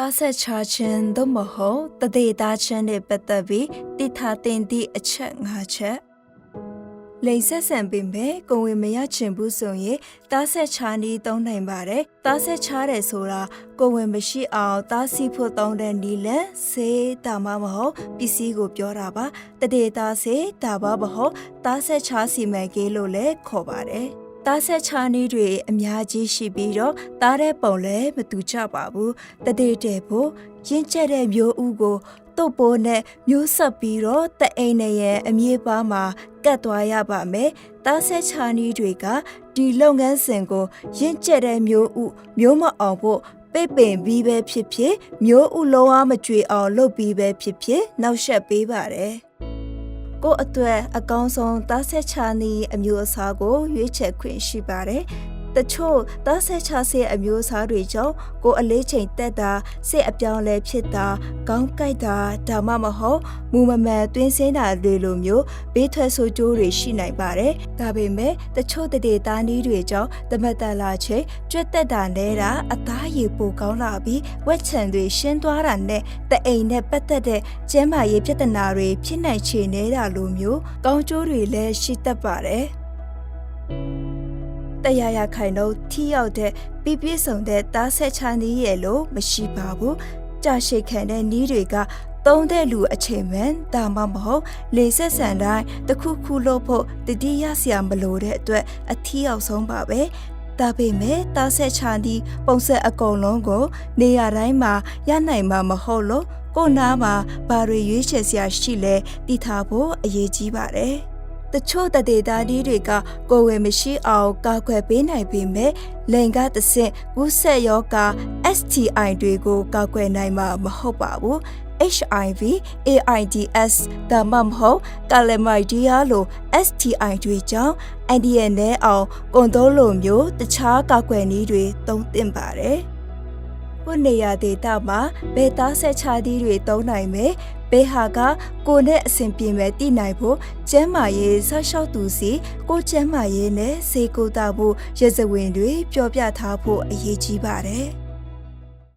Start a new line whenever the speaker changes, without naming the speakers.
သားဆက်ချခြင်းသို့မဟုတ်တသေးသားခြင်းနဲ့ပတ်သက်ပြီးတိထားတင်သည့်အချက်၅ချက်လိန်ဆက်ဆံပေမဲ့ကိုယ်ဝင်မရချင်ဘူးဆိုရင်သားဆက်ချနီးသုံးနိုင်ပါတယ်သားဆက်ချတယ်ဆိုတာကိုယ်ဝင်မရှိအောင်သားစီဖို့သုံးတဲ့နီးလက်စေးတာမမဟုတ်ပစ္စည်းကိုပြောတာပါတသေးသားစေးတာပါမဟုတ်သားဆက်ချစီမံကိန်းလို့လည်းခေါ်ပါတယ် သားဆက်ချနီးတွေအများကြီးရှိပြီးတော့သားတဲ့ပုံလည်းမတူကြပါဘူးတသေးတဲ့ဖို့ရင့်ကျက်တဲ့မျိုးဥကိုတုတ်ပိုးနဲ့မျိုးဆက်ပြီးတော့တအိမ်နဲ့ရဲ့အမြေပါမှာကတ်သွားရပါမယ်သားဆက်ချနီးတွေကဒီလုပ်ငန်းစဉ်ကိုရင့်ကျက်တဲ့မျိုးဥမျိုးမအောင်ဖို့ပိတ်ပင်ပြီးပဲဖြစ်ဖြစ်မျိုးဥလုံးဝမကြွေအောင်လုပ်ပြီးပဲဖြစ်ဖြစ်နောက်ဆက်ပေးပါတယ် ကိုယ့်အတွက်အကောင်းဆုံးသားဆက်ချနီးအမျိုးအစားကိုရွေးချယ်ခွင့်ရှိပါတယ် တချို့သားဆက်ချဆေးအမျိုးအစားတွေကြောင့်ကိုယ်အလေးချိန်တက်တာစိတ်အပြောင်းလဲဖြစ်တာခေါင်းကိုက်တာဒါမှမဟုတ်မူမမှန်တွင်းစင်းတာတွေလိုမျိုးဘေးထွက်ဆိုးကျိုးတွေရှိနိုင်ပါတယ်ဒါပေမဲ့တချို့တရေသားနည်းတွေကြောင့်တမက်တလာချိန်ကြွက်တက်တာနဲတာအသားရည်ပိုကောင်းလာပြီးဝက်ချံတွေရှင်းသွားတာနဲ့တအိမ်နဲ့ပတ်သက်တဲ့ကျန်းမာရေးပြဿနာတွေဖြစ်နိုင်ချေနေတာလိုမျိုးကောင်းကျိုးတွေလည်းရှိတတ်ပါတယ် တရရခိုင်တော့ထိရောက်တဲ့ပြပြည့်စုံတဲ့သားဆက်ချနည်းရဲ့လို့မရှိပါဘူးကြာရှိခံတဲ့နည်းတွေကသုံးတဲ့လူအချိန်မှန်ဒါမှမဟုတ်လေဆက်ဆန်တိုင်းတစ်ခုခုလို့ဖို့တတိယဆရာမလိုတဲ့အတွက်အထီးအောင်ဆုံးပါပဲဒါပေမဲ့တားဆက်ချာဒီပုံစံအကုန်လုံးကို နေရာတိုင်းမှာရနိုင်မှာမဟုတ်လို့ကိုနားမှာဘာတွေရွေးချယ်စရာရှိလဲတည်ထားဖို့အရေးကြီးပါတယ် တချို့တသေးသားဒီတွေကကိုယ်ဝယ်မရှိအောင်ကာကွယ်ပေးနိုင်ပေမဲ့လိန်ကတဆင့်ကူးဆက်ရောဂါ STI တွေကိုကာကွယ်နိုင်မှာမဟုတ်ပါဘူး HIV, AIDS ဒါမှမဟုတ် Chlamydia လို STI တွေကြောင့်အန်ဒီယန်နဲ့အောင်ကွန်ဒိုလိုမျိုးတခြားကာကွယ်နည်းတွေသုံးသင့်ပါတယ်။ကိုနေရာဒေတာမှာဘယ်သားဆက်ချသည်တွေသုံးနိုင်မယ်။ဘ ယ်ဟာကကိုနဲ့အဆင်ပြေမဲ့တည်နိုင်ဖို့ကျန်းမာရေးဆောက်ရှောက်သူစီကိုကျန်းမာရေးနဲ့စေကိုတာဖို့ရစဝင်တွေပြောပြထားဖို့အရေးကြီးပါတယ်။